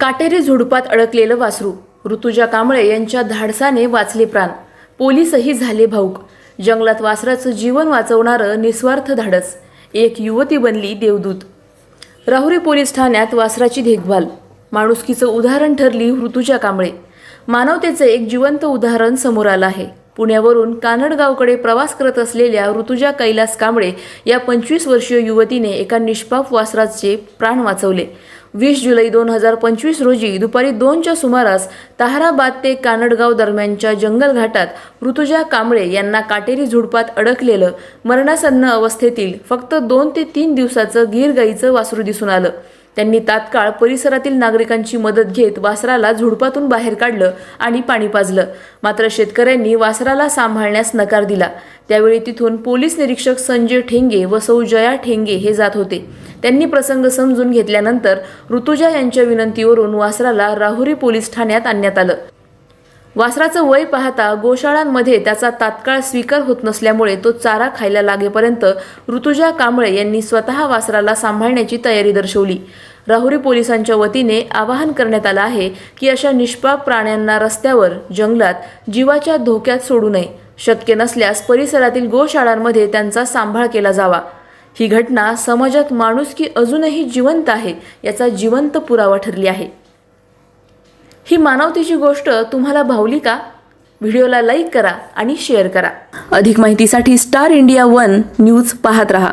काटेरी झुडपात अडकलेलं वासरू ऋतुजा कांबळे यांच्या धाडसाने वाचले प्राण. पोलीसही झाले भाऊक. जंगलात वासराचं जीवन वाचवणारं निस्वार्थ धाडस. एक युवती बनली देवदूत. राहुरी पोलीस ठाण्यात वासराची देखभाल. माणुसकीचं उदाहरण ठरली ऋतुजा कांबळे. मानवतेचं एक जिवंत उदाहरण समोर आलं आहे. पुण्यावरून कानडगावकडे प्रवास करत असलेल्या ऋतुजा कैलास कांबळे या पंचवीस वर्षीय युवतीने एका निष्पाप वासराचे प्राण वाचवले. वीस जुलै दोन हजार पंचवीस रोजी दुपारी दोनच्या सुमारास ताहराबाद ते कानडगाव दरम्यानच्या जंगल घाटात ऋतुजा कांबळे यांना काटेरी झुडपात अडकलेलं मरणासन्न अवस्थेतील फक्त दोन ते तीन दिवसाचं गीर गाईचं वासरू दिसून आलं. त्यांनी तात्काळ परिसरातील नागरिकांची मदत घेत वासराला झुडपातून बाहेर काढलं आणि पाणी पाजलं. मात्र शेतकऱ्यांनी वासराला सांभाळण्यास नकार दिला. त्यावेळी तिथून पोलीस निरीक्षक संजय ठेंगे व सौ जया ठेंगे हे जात होते. त्यांनी प्रसंग समजून घेतल्यानंतर ऋतुजा यांच्या विनंतीवरून वासराला राहुरी पोलीस ठाण्यात आणण्यात आलं. वासराचं वय पाहता गोशाळांमध्ये त्याचा तात्काळ स्वीकार होत नसल्यामुळे तो चारा खायला लागेपर्यंत ऋतुजा कांबळे यांनी स्वतः वासराला सांभाळण्याची तयारी दर्शवली. राहुरी पोलिसांच्या वतीने आवाहन करण्यात आलं आहे की अशा निष्पाप प्राण्यांना रस्त्यावर जंगलात जीवाच्या धोक्यात सोडू नये. शक्य नसल्यास परिसरातील गोशाळांमध्ये त्यांचा सांभाळ केला जावा. ही घटना समाजात माणुसकी अजूनही जिवंत आहे याचा जिवंत पुरावा ठरली आहे. ही मानवतेची गोष्ट तुम्हाला भावली का? व्हिडिओला लाईक करा आणि शेअर करा. अधिक माहितीसाठी स्टार इंडिया वन न्यूज पाहत रहा.